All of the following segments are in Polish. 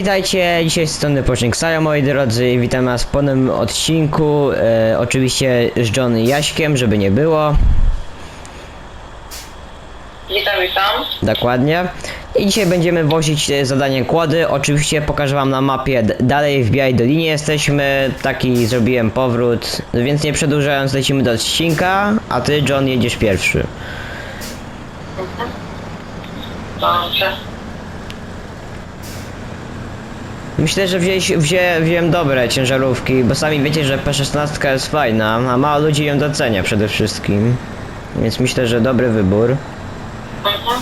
Witajcie, dzisiaj z strony Pocznik Sajo moi drodzy, witam was w ponownym odcinku, e, oczywiście z John i Jaśkiem, żeby nie było, Witam, witam. dokładnie. I dzisiaj będziemy wozić e, zadanie kłody, oczywiście pokażę wam na mapie, d- dalej w Białej Dolinie jesteśmy, taki zrobiłem powrót, więc nie przedłużając lecimy do odcinka, a ty John jedziesz pierwszy. Dobrze. Myślę, że wzięłeś, wzię, wziąłem dobre ciężarówki, bo sami wiecie, że P16 jest fajna, a mało ludzi ją docenia przede wszystkim. Więc myślę, że dobry wybór. Mhm.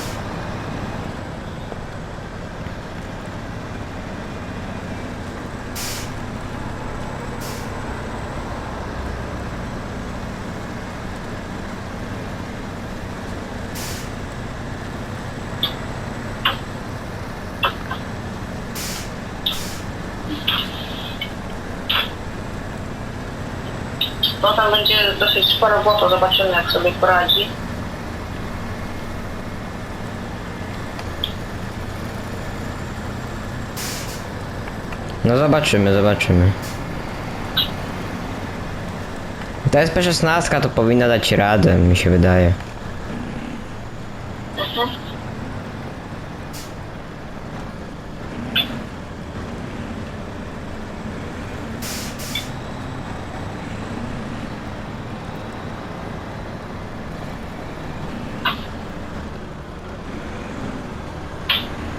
No tam będzie dosyć sporo błoto, zobaczymy jak sobie poradzi. No zobaczymy, zobaczymy. Ta SP16 to powinna dać radę, mi się wydaje. Mhm.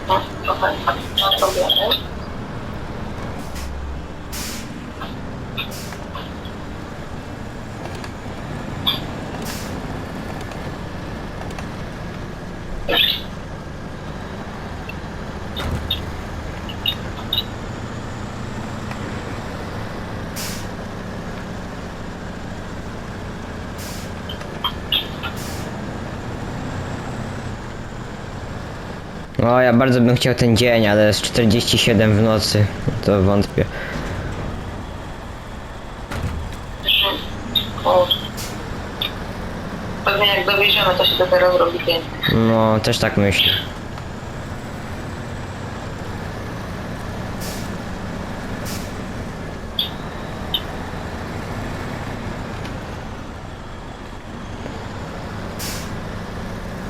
No, trochę zrobiony. O, ja bardzo bym chciał ten dzień, ale jest 47 w nocy. To wątpię. Kurde. Pewnie jak dowieziemy, to się dopiero zrobi pięknie. No, też tak myślę.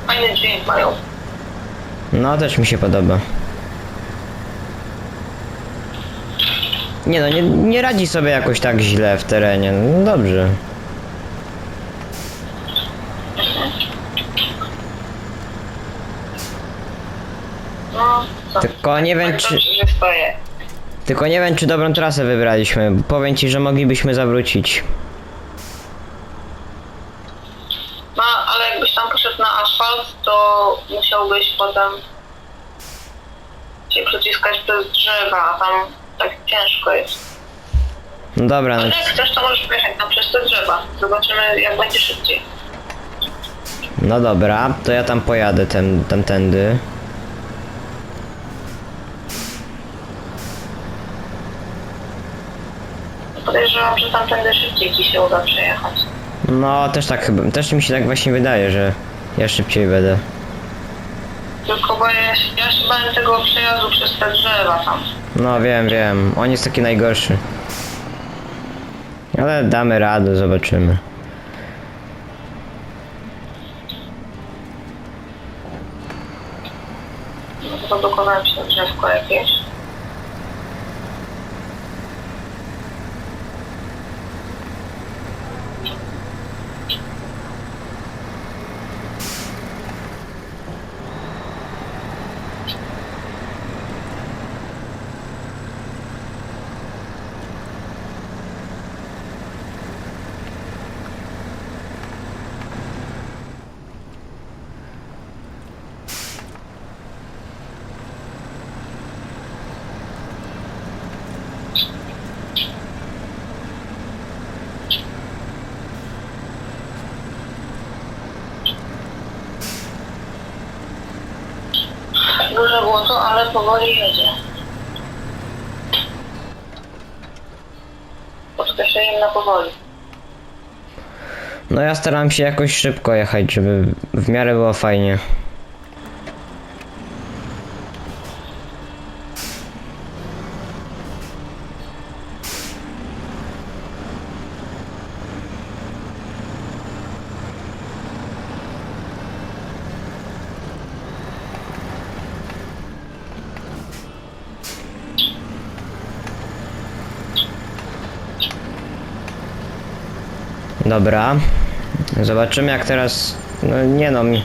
Fajny dźwięk mają. No, też mi się podoba. Nie no, nie, nie radzi sobie jakoś tak źle w terenie. No dobrze. No, co? Tylko nie wiem Tak czy... dobrze, że stoję. Tylko nie wiem czy dobrą trasę wybraliśmy. bo Powiem ci, że moglibyśmy zawrócić. No, ale jakbyś tam poszedł na asfalt, to musiałbyś potem się przeciskać przez drzewa, a tam tak ciężko jest. No dobra, no, Ale jak chcesz, to możesz pojechać tam przez te drzewa. Zobaczymy, jak będzie szybciej. no dobra, to ja tam pojadę ten, tamtędy. Podejrzewam, że tamtędy szybciej ci się uda przejechać. No, też tak chyba, też mi się tak właśnie wydaje, że ja szybciej będę. Bo ja, się- ja się bałem tego przejazdu przez te drzewa tam. No wiem, wiem, on jest taki najgorszy. Ale damy radę, zobaczymy. No to dokonałem się drzewko jakieś. Błoto, ale powoli jedzie. Im na powoli. No ja staram się jakoś szybko jechać, żeby w miarę było fajnie. Dobra. Zobaczymy jak teraz... No nie no, mi...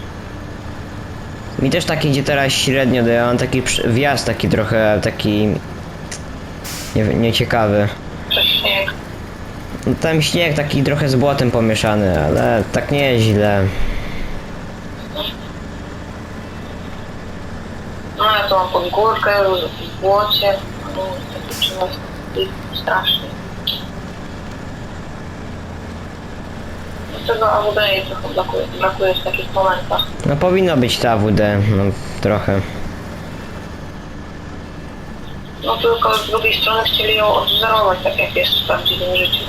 Mi też tak idzie teraz średnio, bo ja mam taki wjazd taki trochę, taki... Nie, nieciekawy. Przez śnieg. No, Tam śnieg taki trochę z błotem pomieszany, ale tak nie jest źle. No ja tu mam pod górkę, w błocie. No, trzeba strasznie. Dlatego AWD jej trochę brakuje, brakuje w takich momentach. No powinno być ta AWD, no trochę. No tylko z drugiej strony chcieli ją odwzorować, tak jak jest w prawdziwym życiu.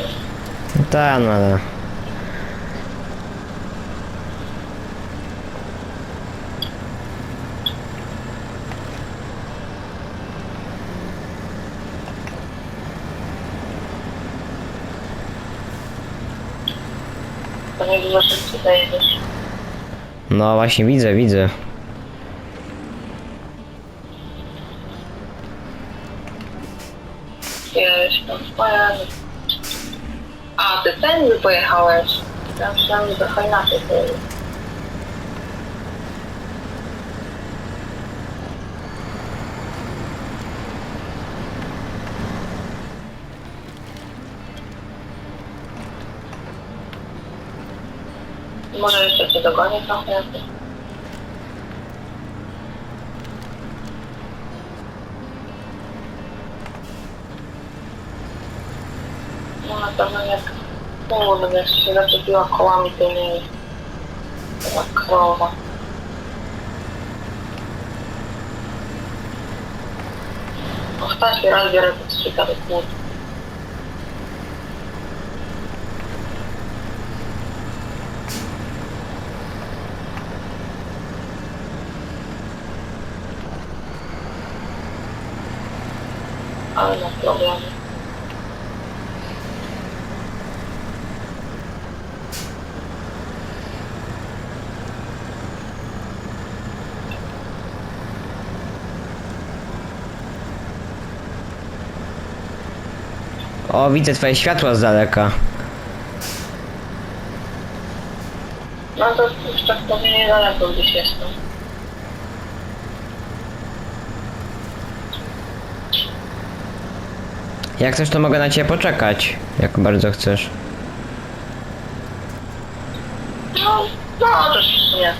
No tak, no ale... Nie. No właśnie widzę, widzę. Jeś tam pojazd. A, ty tędy pojechałeś. Ja myślałem, że trochę inaczej Może jeszcze cię dogonię trochę. No na pewno jak kurde, jak się zaczepiła kołami tymi jak krowa. Ostatni raz biorę pod strzyka do kłód. Ale ma problemy. O, widzę twoje światła z daleka. No to już tak powiem niedaleko gdzieś jestem. Jak chcesz, to mogę na ciebie poczekać. Jak bardzo chcesz. No, no też nie.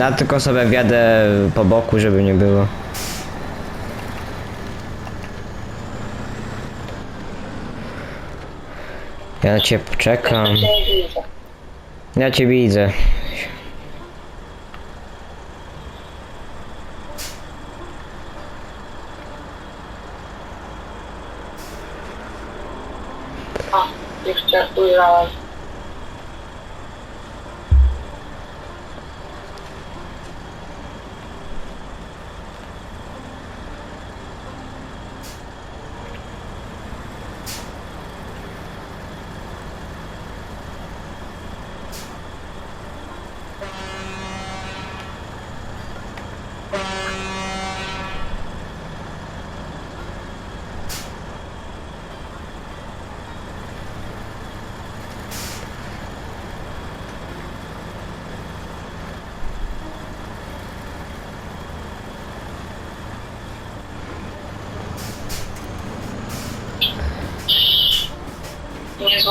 Ja tylko sobie wjadę po boku, żeby nie było. Ja na czekam. Ja cię widzę. A.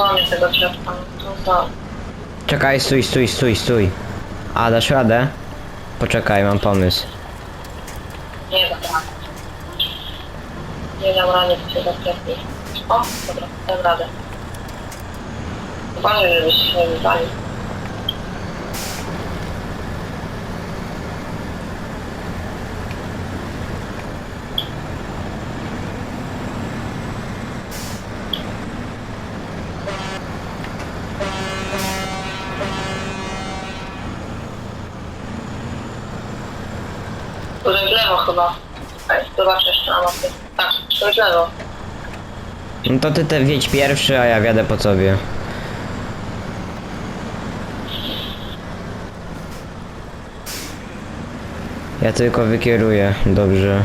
Nie złamię tego drzewka. No to Czekaj, stój, stój, stój, stój. A, dasz radę? Poczekaj, mam pomysł. nie rady. Nie dam rady, to się zaczepi. O, dobra, dam radę. Uważaj, żebyś się nie wywalił. Tutaj w lewo chyba. Ej, jeszcze na mapie. Tak, tutaj w lewo. No to ty te wiedź pierwszy, a ja wjadę po sobie. Ja tylko wykieruję, dobrze.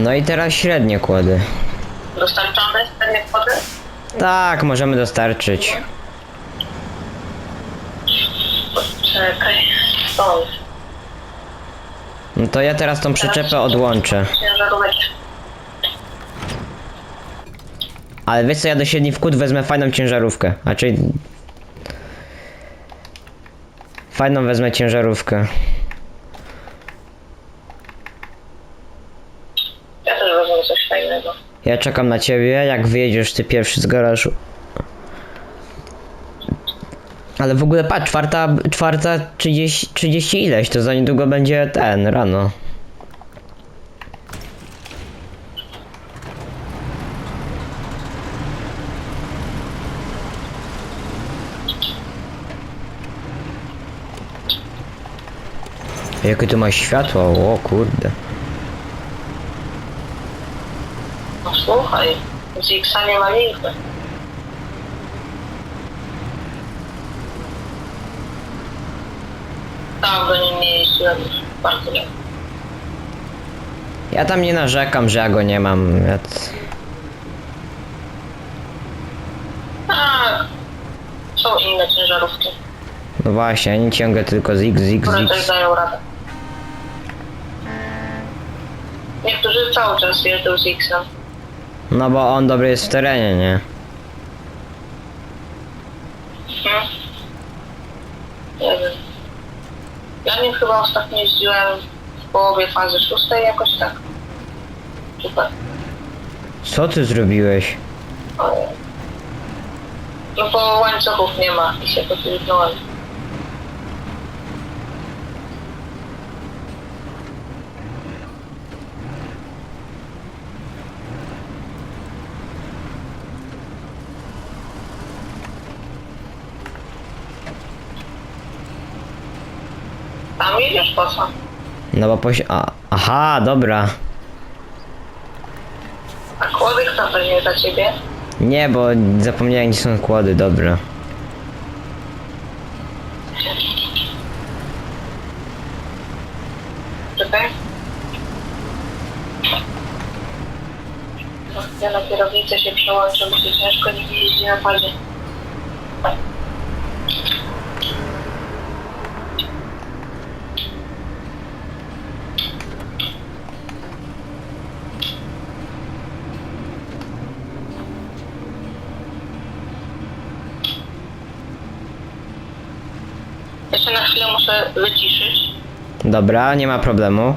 No i teraz średnie kłody. Dostarczamy ten wody? Tak, możemy dostarczyć. Czekaj, stąd. No to ja teraz tą przyczepę odłączę. Ale wiesz co, ja do siedni w kut wezmę fajną ciężarówkę. A czyli... Fajną wezmę ciężarówkę. Ja też wezmę coś fajnego. Ja czekam na ciebie, jak wyjedziesz ty pierwszy z garażu. Ale w ogóle patrz, czwarta, czwarta 30, 30 ileś, to za niedługo będzie ten, rano. Jakie tu ma światło, o kurde. No słuchaj, z nie ma nigdy. Tam do niej nie jeździłem już bardzo nie. Ja tam nie narzekam, że ja go nie mam. Ja t... Tak, są inne ciężarówki, No właśnie, ja nie ciągę tylko z X, z X, które z też X. dają radę. Niektórzy cały czas jeżdżą z X-em. No bo on dobry jest w terenie, nie? Hmm? Nie wiem. Ja nim chyba ostatnio jeździłem w połowie fazy szóstej jakoś tak. Super. Co ty zrobiłeś? No bo łańcuchów nie ma i się poślizgnąłem. No bo poś... A, aha, dobra. A kłody kto weźmie dla ciebie? Nie, bo zapomniałem gdzie są kłody, dobra. Czekaj. Ja na kierownicę się przełączę, bo się ciężko nie jeździ na padzie. Jeszcze wyciszyć. Dobra, nie ma problemu.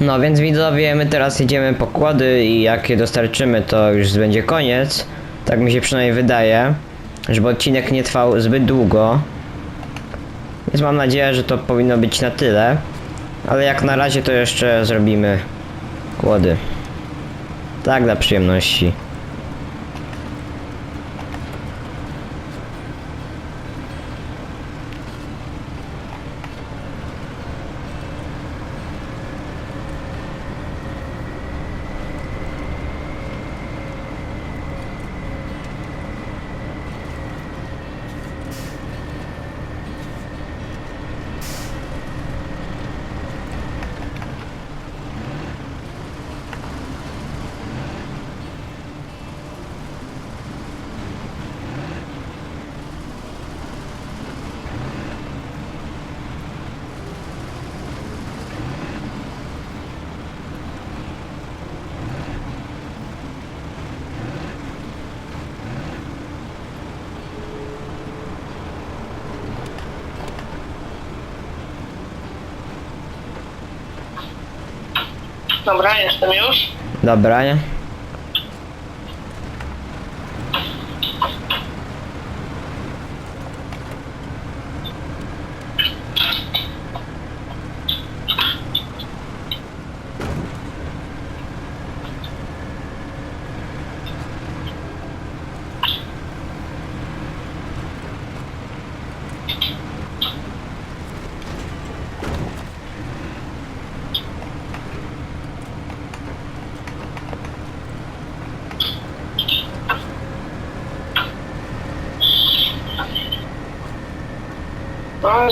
No więc widzowie, my teraz jedziemy po kłody i jak je dostarczymy to już będzie koniec. Tak mi się przynajmniej wydaje, żeby odcinek nie trwał zbyt długo. Więc mam nadzieję, że to powinno być na tyle. Ale jak na razie to jeszcze zrobimy kłody. Tak, dla przyjemności. Dobra, jestem już. Dobra, nie?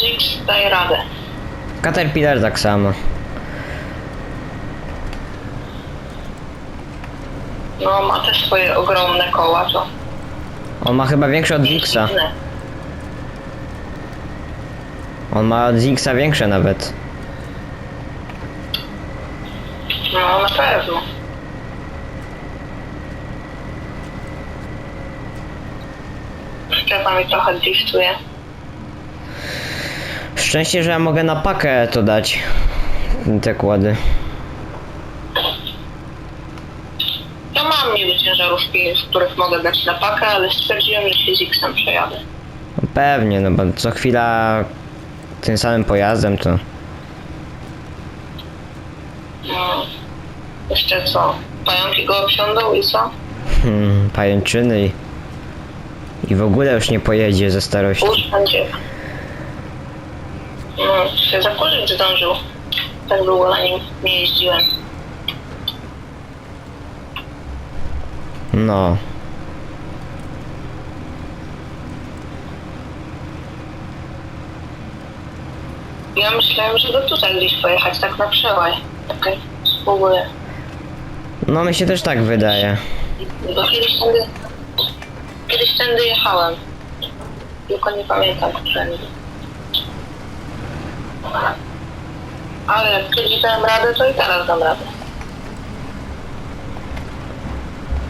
Zix daje radę. Caterpillar tak samo. No, ma te swoje ogromne koła, to... On ma chyba większe od Zixa. dziwne. On ma od Zixa większe nawet. No, na pewno. Szczepa mi trochę driftuje. Szczęście, że ja mogę na pakę to dać. Te kłady. Ja mam niby ciężarówki, z których mogę dać na pakę, ale stwierdziłem, że się z X-em przejadę. No pewnie, no bo co chwila tym samym pojazdem to... No. Jeszcze co? Pająki go obsiądą i co? Hmm, pajęczyny i... I w ogóle już nie pojedzie ze starości. Pusz będzie. No, się zakurzyć zdążył. Tak długo na nim nie jeździłem. No. Ja myślałem, że do tutaj gdzieś pojechać, tak na przełaj. Okej, spróbuję. No mi się też tak wydaje. Bo kiedyś tędy... Kiedyś tędy jechałem. Tylko nie pamiętam, którędy. Ale kiedyś dałem radę, to i teraz dam radę.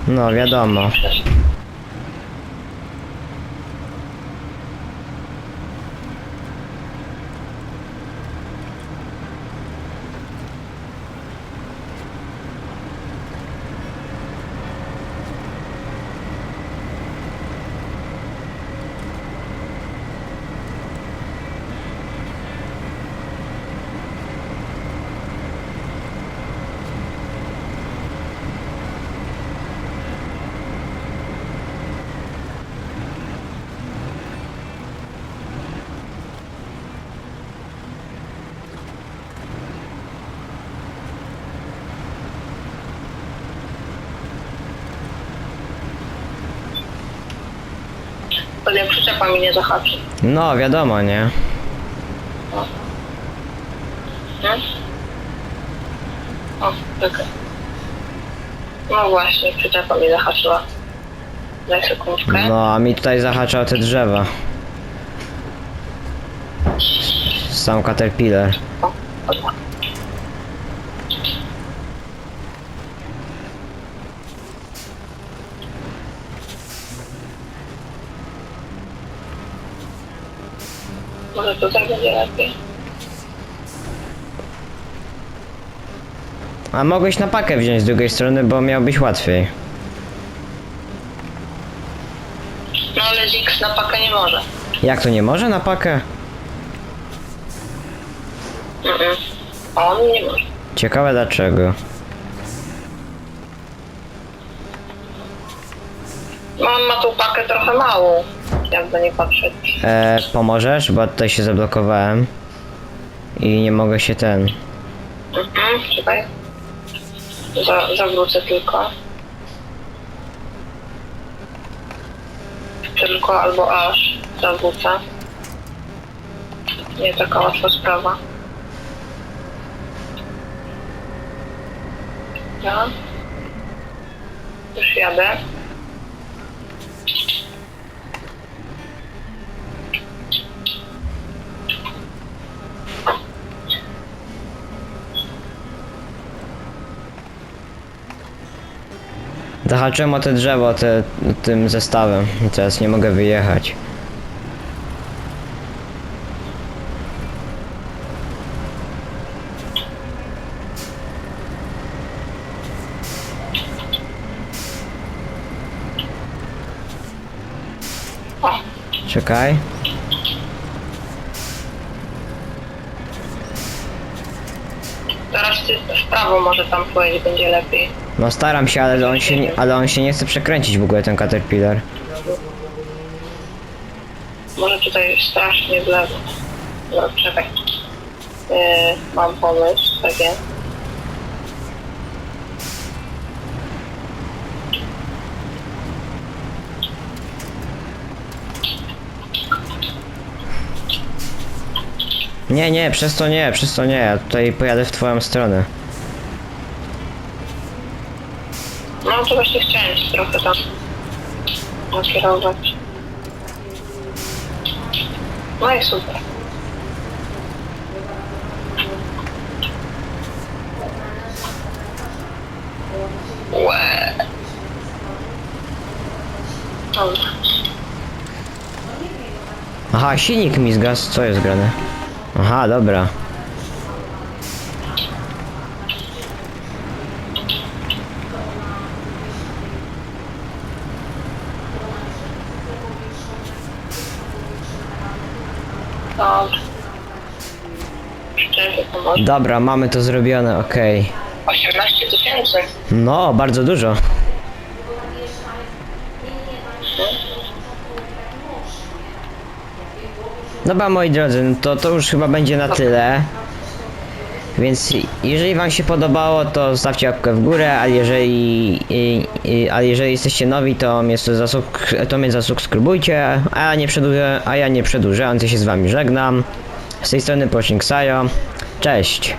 No wiadomo. To jak przyczepa mi nie zahaczy. No wiadomo, nie? Nie? O, czekaj. No właśnie, przyczepa mi zahaczyła. Daj sekundkę. No a mi tutaj zahacza o te drzewa. Sam Caterpillar. O, dobra. Może tutaj będzie lepiej. A mogłeś na pakę wziąć z drugiej strony, bo miałbyś łatwiej. No ale Zix na pakę nie może. Jak to nie może na pakę? Mm-mm. On nie może. Ciekawe dlaczego. No on ma tą pakę trochę małą. Jakby nie patrzeć. E, pomożesz? Bo tutaj się zablokowałem. I nie mogę się ten... Mhm, czekaj. Za, zawrócę tylko. Tylko albo aż zawrócę. Nie taka łatwa sprawa. Ja. Już jadę. Zahaczyłem o te drzewo te, tym zestawem. Teraz nie mogę wyjechać. Czekaj. teraz ty w prawo może tam pojedzie, będzie lepiej. No staram się, ale on się, nie, ale on się nie chce przekręcić w ogóle ten Caterpillar. Może tutaj strasznie w lewo. No, czekaj. Yy, mam pomysł, tak jest. Nie, nie, przez to nie, przez to nie. Ja tutaj pojadę w twoją stronę. No to właśnie chciałem trochę tam nakierować. No i super. Łe. Aha, silnik mi zgasł, co jest grane? Aha, dobra. Dobra. Szczerze to może. Dobra, mamy to zrobione, okej. 18 tysięcy. No, bardzo dużo. Dobra, moi drodzy, no to, to już chyba będzie na tyle. Więc jeżeli wam się podobało, to zostawcie łapkę w górę, a jeżeli, a jeżeli jesteście nowi, to mnie, zasub- to mnie zasubskrybujcie, a ja nie przedłużę, a ja nie się z wami żegnam. Z tej strony Posznik Sajo. Cześć!